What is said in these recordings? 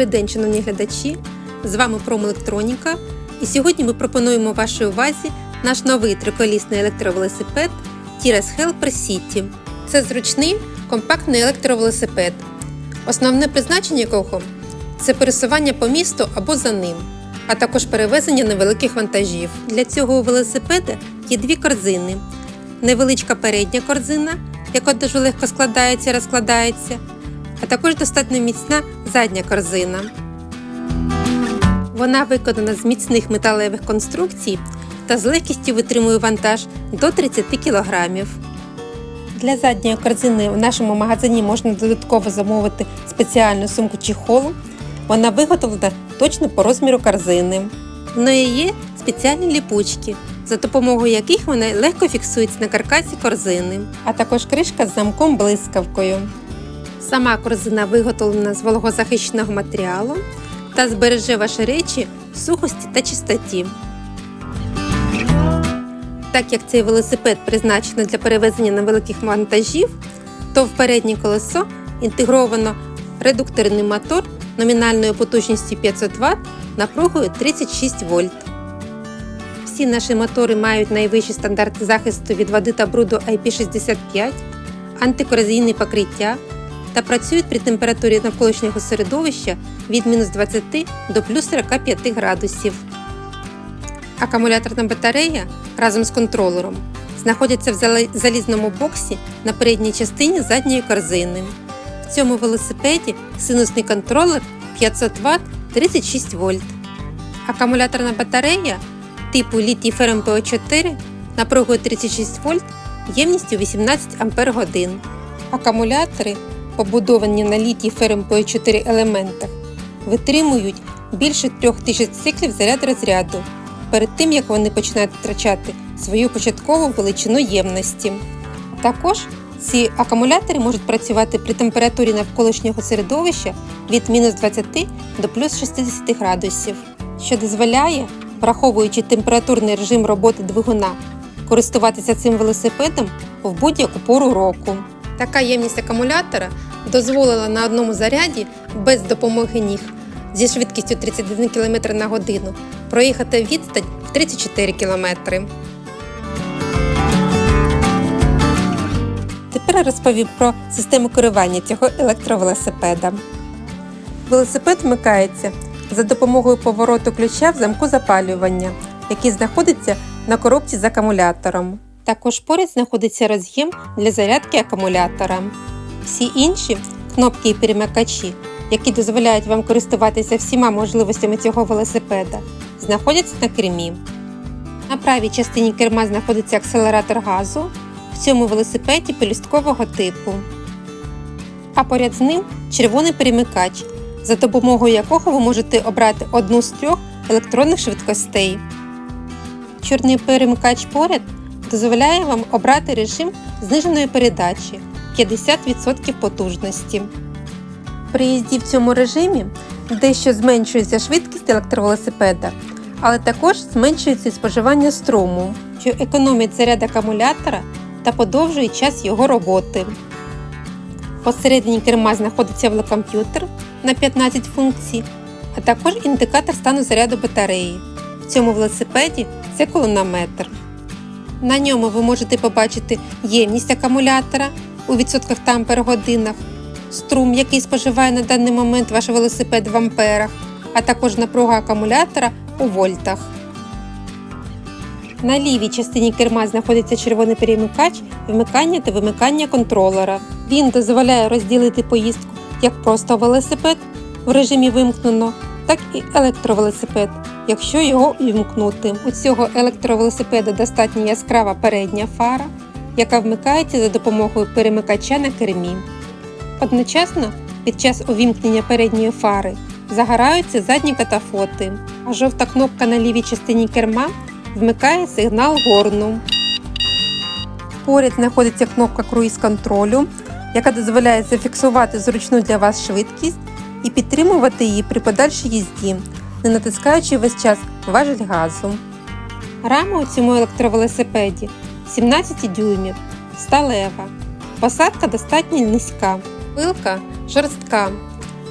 Добрий день, шановні глядачі! З вами Промелектроніка. І сьогодні ми пропонуємо вашій увазі наш новий триколісний електровелосипед Tires Helper City. Це зручний компактний електровелосипед, основне призначення якого це пересування по місту або за ним, а також перевезення невеликих вантажів. Для цього у велосипеда є дві корзини: невеличка передня корзина, яка дуже легко складається і розкладається, а також достатньо міцна задня корзина. Вона виконана з міцних металевих конструкцій та з легкістю витримує вантаж до 30 кг. Для задньої корзини в нашому магазині можна додатково замовити спеціальну сумку чехол. Вона виготовлена точно по розміру корзини. В неї є спеціальні ліпучки, за допомогою яких вона легко фіксується на каркасі корзини, а також кришка з замком блискавкою. Сама корзина виготовлена з вологозахищеного матеріалу та збереже ваші речі в сухості та чистоті. Так як цей велосипед призначений для перевезення невеликих вантажів, то в переднє колесо інтегровано редукторний мотор номінальною потужністю 500 Вт напругою 36 вольт. Всі наші мотори мають найвищі стандарти захисту від води та бруду IP65, антикорозійне покриття та працюють при температурі навколишнього середовища від мінус 20 до плюс 45 градусів. Акумуляторна батарея разом з контролером знаходяться в залізному боксі на передній частині задньої корзини. В цьому велосипеді синусний контролер 500 Вт 36 вольт. Акумуляторна батарея типу літій ФРМПО 4 напругою 36 вольт ємністю 18 Ах. Акумулятори, побудовані на літій ФРМПО 4 елементах, витримують більше 3000 циклів заряд розряду перед тим як вони починають втрачати свою початкову величину ємності. Також ці акумулятори можуть працювати при температурі навколишнього середовища від мінус 20 до плюс 60 градусів, що дозволяє, враховуючи температурний режим роботи двигуна, користуватися цим велосипедом в будь-яку пору року. Така ємність акумулятора дозволила на одному заряді без допомоги ніг зі швидкістю 31 км на годину проїхати відстань в 34 км. Тепер розповім про систему керування цього електровелосипеда. Велосипед вмикається за допомогою повороту ключа в замку запалювання, який знаходиться на коробці з акумулятором. Також поряд знаходиться роз'єм для зарядки акумулятора. Всі інші кнопки і перемикачі, які дозволяють вам користуватися всіма можливостями цього велосипеда, знаходяться на кермі. На правій частині керма знаходиться акселератор газу, в цьому велосипеді пелюсткового типу. А поряд з ним червоний перемикач, за допомогою якого ви можете обрати одну з трьох електронних швидкостей. Чорний перемикач поряд дозволяє вам обрати режим зниженої передачі 50% потужності. При їзді в цьому режимі дещо зменшується швидкість електровелосипеда, але також зменшується споживання струму, що економить заряд акумулятора та подовжує час його роботи. Посередині керма знаходиться велокомп'ютер на 15 функцій, а також індикатор стану заряду батареї. В цьому велосипеді це колонометр. На ньому ви можете побачити ємність акумулятора у відсотках та ампер-годинах, струм, який споживає на даний момент ваш велосипед в амперах, а також напруга акумулятора у вольтах. На лівій частині керма знаходиться червоний перемикач вмикання та вимикання контролера. Він дозволяє розділити поїздку як просто велосипед в режимі вимкнено, так і електровелосипед, якщо його вімкнути. У цього електровелосипеда достатньо яскрава передня фара, яка вмикається за допомогою перемикача на кермі. Одночасно під час увімкнення передньої фари загораються задні катафоти, а жовта кнопка на лівій частині керма вмикає сигнал горну. Поряд знаходиться кнопка круїз контролю, яка дозволяє зафіксувати зручну для вас швидкість і підтримувати її при подальшій їзді, не натискаючи весь час важель газу. Рама у цьому електровелосипеді 17 дюймів, сталева. Посадка достатньо низька. Пилка жорстка.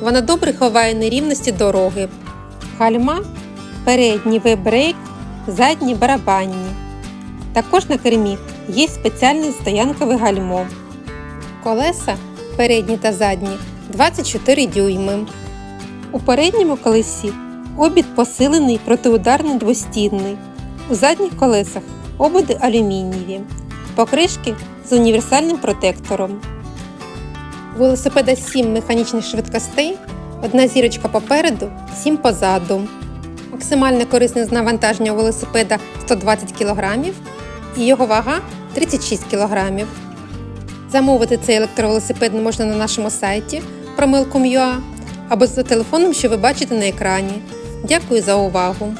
Вона добре ховає нерівності дороги. Гальма передній вебрейк, задні барабанні. Також на кермі є спеціальне стоянкове гальмо. Колеса передні та задні 24 дюйми. У передньому колесі обід посилений протиударний двостінний. У задніх колесах ободи алюмінієві. Покришки з універсальним протектором. У велосипеда 7 механічних швидкостей, одна зірочка попереду, 7 позаду. Максимальне корисне навантаження у велосипеда 120 кг і його вага 36 кг. Замовити цей електровелосипед можна на нашому сайті promilcom.ua або за телефоном, що ви бачите на екрані. Дякую за увагу!